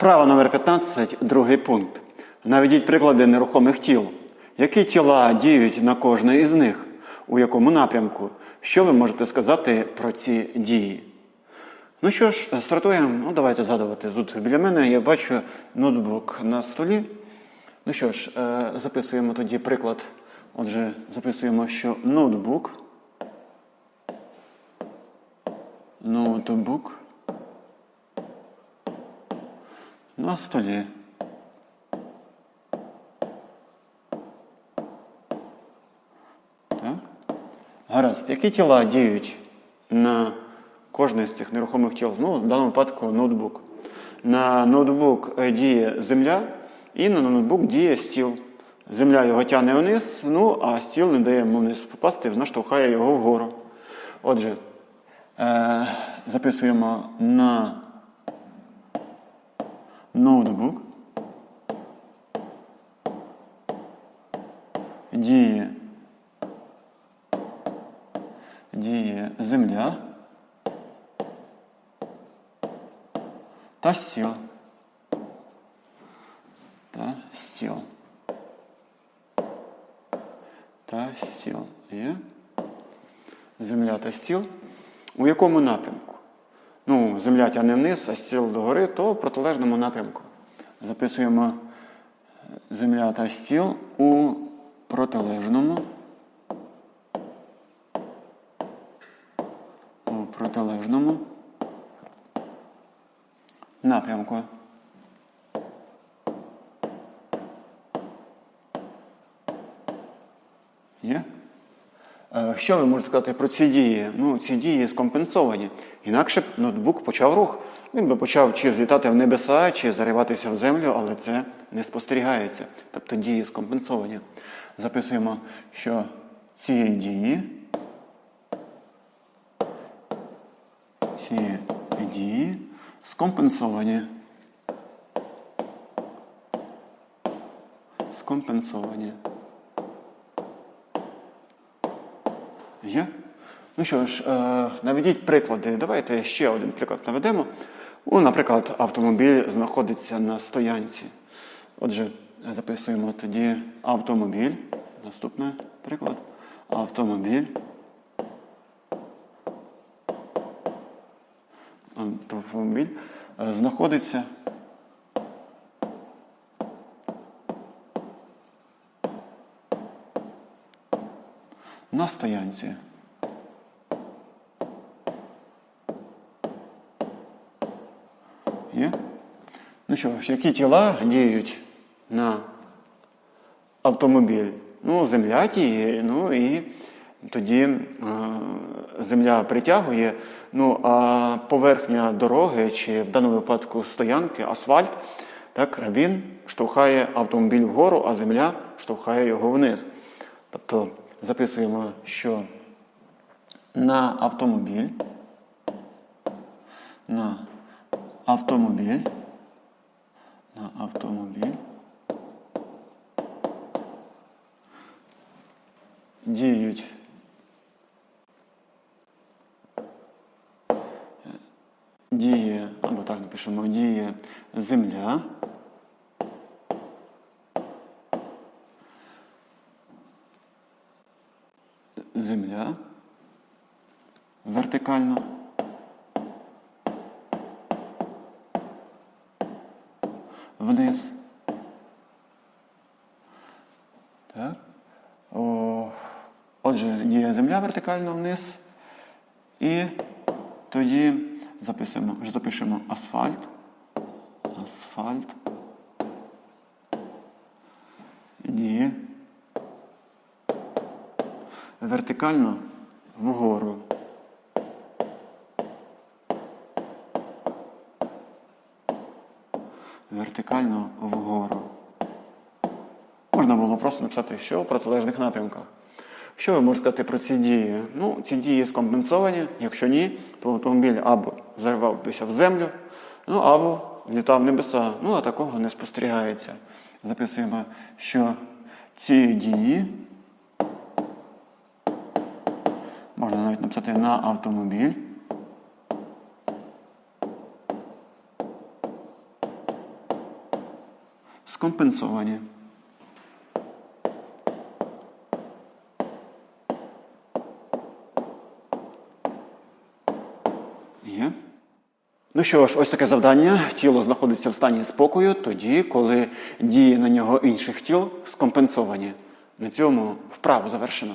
Вправа номер 15, другий пункт. Наведіть приклади нерухомих тіл. Які тіла діють на кожне із них? У якому напрямку? Що ви можете сказати про ці дії? Ну що ж, стартуємо. Ну, давайте згадувати. Тут біля мене я бачу ноутбук на столі. Ну що ж, е, записуємо тоді приклад. Отже, записуємо, що ноутбук. Ноутбук на столі. Так. Гаразд. Які тіла діють на кожне з цих нерухомих тіл? Ну, в даному випадку ноутбук. На ноутбук е, діє земля, і на ноутбук діє стіл. Земля його тягне вниз, ну а стіл не дає йому вниз попасти, вона штовхає його вгору. Отже, е, записуємо на ноутбук. Діє діє земля та стіл. Та стіл. Та стіл. Є. Земля та стіл. У якому напрямку? Ну, земля тягне вниз, а стіл догори, то в протилежному напрямку. Записуємо земля та стіл у протилежному. У протилежному напрямку. Є? Е, Що ви можете сказати про ці дії? Ну, ці дії скомпенсовані. Інакше б ноутбук почав рух. Він би почав чи взлітати в небеса, чи зариватися в землю, але це не спостерігається. Тобто дії скомпенсовані. Записуємо, що ці дії, ці дії скомпенсовані. Скомпенсовані. Є? Ну що ж, е, наведіть приклади. Давайте ще один приклад наведемо. Ну, наприклад, автомобіль знаходиться на стоянці. Отже, записуємо тоді автомобіль. Наступний приклад. Автомобіль. Автомобіль е, знаходиться. На стоянці. Є? Ну що які тіла діють на автомобіль? Ну, земля діє, ну і тоді е, земля притягує, ну а поверхня дороги, чи в даному випадку стоянки, асфальт, так, він штовхає автомобіль вгору, а земля штовхає його вниз. Тобто записуємо, що на автомобіль, на автомобіль, на автомобіль діють діє, або так напишемо, діє земля. Земля вертикально. Вниз. Так. О, отже, діє земля вертикально вниз. І тоді запишемо, запишемо асфальт. Асфальт. Діє. Вертикально вгору. Вертикально вгору. Можна було просто написати, що в протилежних напрямках. Що ви можете сказати про ці дії? Ну, ці дії скомпенсовані. Якщо ні, то автомобіль або зарвався в землю, ну або злітав в небеса. Ну, а такого не спостерігається. Записуємо, що ці дії можна навіть написати на автомобіль. скомпенсовані. Є. Ну що ж, ось таке завдання. Тіло знаходиться в стані спокою тоді, коли дії на нього інших тіл скомпенсовані. На цьому вправу завершено.